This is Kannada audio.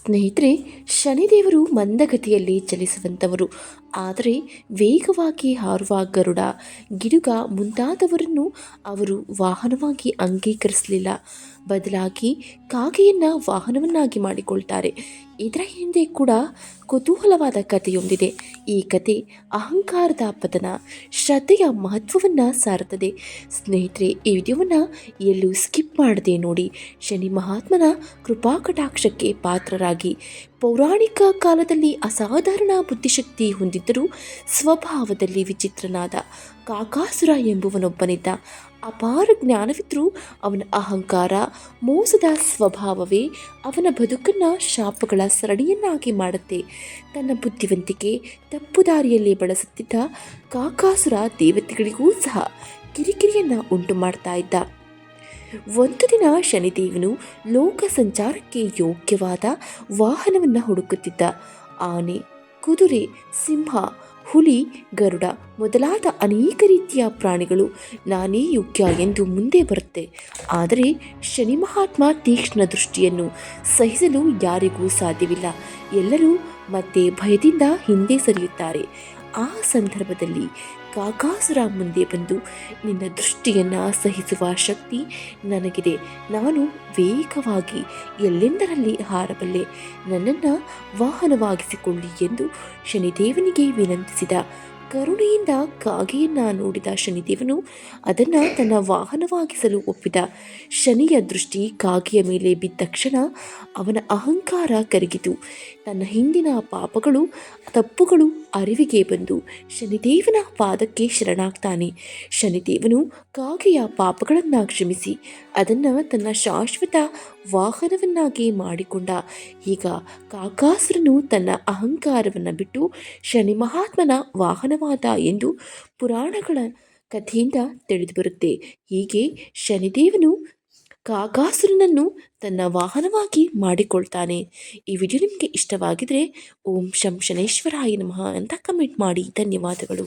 ಸ್ನೇಹಿತರೆ, ಶನಿದೇವರು ಮಂದಗತಿಯಲ್ಲಿ ಚಲಿಸುವಂಥವರು ಆದರೆ ವೇಗವಾಗಿ ಹಾರುವ ಗರುಡ, ಗಿಡುಗ ಮುಂತಾದವರನ್ನು ಅವರು ವಾಹನವಾಗಿ ಅಂಗೀಕರಿಸಲಿಲ್ಲ. ಬದಲಾಗಿ ಕಾಗೆಯನ್ನು ವಾಹನವನ್ನಾಗಿ ಮಾಡಿಕೊಳ್ತಾರೆ. ಇದರ ಹಿಂದೆ ಕೂಡ ಕುತೂಹಲವಾದ ಕಥೆಯೊಂದಿದೆ. ಈ ಕತೆ ಅಹಂಕಾರದ ಪತನ ಶ್ರದ್ಧೆಯ ಮಹತ್ವವನ್ನು ಸಾರುತ್ತದೆ. ಸ್ನೇಹಿತರೆ, ಈ ವಿಡಿಯೋವನ್ನು ಎಲ್ಲೂ ಸ್ಕಿಪ್ ಮಾಡದೆ ನೋಡಿ. ಶನಿ ಮಹಾತ್ಮನ ಕೃಪಾ ಕಟಾಕ್ಷಕ್ಕೆ ಪಾತ್ರರಾಗಿ ಪೌರಾಣಿಕ ಕಾಲದಲ್ಲಿ ಅಸಾಧಾರಣ ಬುದ್ಧಿಶಕ್ತಿ ಹೊಂದಿದ್ದರೂ ಸ್ವಭಾವದಲ್ಲಿ ವಿಚಿತ್ರನಾದ ಕಾಕಾಸುರ ಎಂಬುವನೊಬ್ಬನಿದ್ದ ಅಪಾರ ಜ್ಞಾನವಿದ್ದರೂ ಅವನ ಅಹಂಕಾರ, ಮೋಸದ ಸ್ವಭಾವವೇ ಅವನ ಬದುಕನ್ನು ಶಾಪಗಳ ಸರಣಿಯನ್ನಾಗಿ ಮಾಡುತ್ತೆ. ತನ್ನ ಬುದ್ಧಿವಂತಿಕೆ, ತಪ್ಪು ದಾರಿಯಲ್ಲಿ ಬಳಸುತ್ತಿದ್ದ ಕಾಕಾಸುರ ದೇವತೆಗಳಿಗೂ ಸಹ ಕಿರಿಕಿರಿಯನ್ನು ಉಂಟು ಮಾಡ್ತಾ ಇದ್ದ. ಒಂದು ದಿನ ಶನಿದೇವನು ಲೋಕ ಸಂಚಾರಕ್ಕೆ ಯೋಗ್ಯವಾದ ವಾಹನವನ್ನು ಹುಡುಕುತ್ತಿದ್ದ. ಆನೆ, ಕುದುರೆ, ಸಿಂಹ, ಹುಲಿ, ಗರುಡ ಮೊದಲಾದ ಅನೇಕ ರೀತಿಯ ಪ್ರಾಣಿಗಳು ನಾನೇ ಯೋಗ್ಯ ಎಂದು ಮುಂದೆ ಬರುತ್ತೆ. ಆದರೆ ಶನಿ ಮಹಾತ್ಮ ತೀಕ್ಷ್ಣ ದೃಷ್ಟಿಯನ್ನು ಸಹಿಸಲು ಯಾರಿಗೂ ಸಾಧ್ಯವಿಲ್ಲ. ಎಲ್ಲರೂ ಮತ್ತೆ ಭಯದಿಂದ ಹಿಂದೆ ಸರಿಯುತ್ತಾರೆ. ಆ ಸಂದರ್ಭದಲ್ಲಿ ಕಾಕಾಸುರ ಮುಂದೆ ಬಂದು, ನಿನ್ನ ದೃಷ್ಟಿಯನ್ನು ಸಹಿಸುವ ಶಕ್ತಿ ನನಗಿದೆ. ನಾನು ವೇಗವಾಗಿ ಎಲ್ಲೆಂದರಲ್ಲಿ ಹಾರಬಲ್ಲೆ? ನನ್ನನ್ನು ವಾಹನವಾಗಿಸಿಕೊಳ್ಳಿ ಎಂದು ಶನಿದೇವನಿಗೆ ವಿನಂತಿಸಿದ. ಕರುಣೆಯಿಂದ ಕಾಗೆಯನ್ನು ನೋಡಿದ ಶನಿದೇವನು ಅದನ್ನು ತನ್ನ ವಾಹನವಾಗಿಸಲು ಒಪ್ಪಿದ. ಶನಿಯ ದೃಷ್ಟಿ ಕಾಗೆಯ ಮೇಲೆ ಬಿದ್ದ ಕ್ಷಣ ಅವನ ಅಹಂಕಾರ ಕರಗಿತು. ತನ್ನ ಹಿಂದಿನ ಪಾಪಗಳು, ತಪ್ಪುಗಳು ಅರಿವಿಗೆ ಬಂದು ಶನಿದೇವನ ಪಾದಕ್ಕೆ ಶರಣಾಗ್ತಾನೆ. ಶನಿದೇವನು ಕಾಗೆಯ ಪಾಪಗಳನ್ನು ಕ್ಷಮಿಸಿ, ಅದನ್ನು ತನ್ನ ಶಾಶ್ವತ ವಾಹನವನ್ನಾಗಿ ಮಾಡಿಕೊಂಡ. ಈಗ ಕಾಕಾಸುರನು ತನ್ನ ಅಹಂಕಾರವನ್ನು ಬಿಟ್ಟು ಶನಿ ಮಹಾತ್ಮನ ವಾಹನವಾದ ಎಂದು ಪುರಾಣಗಳ ಕಥೆಯಿಂದ ತಿಳಿದುಬರುತ್ತೆ ಹೀಗೆ ಶನಿದೇವನು ಕಾಕಾಸುರನನ್ನು ತನ್ನ ವಾಹನವಾಗಿ ಮಾಡಿಕೊಳ್ತಾನೆ. ಈ ವಿಡಿಯೋ ನಿಮಗೆ ಇಷ್ಟವಾಗಿದ್ರೆ ಓಂ ಶಂ ಶನೇಶ್ವರಾಯ ನಮಃ ಅಂತ ಕಮೆಂಟ್ ಮಾಡಿ. ಧನ್ಯವಾದಗಳು.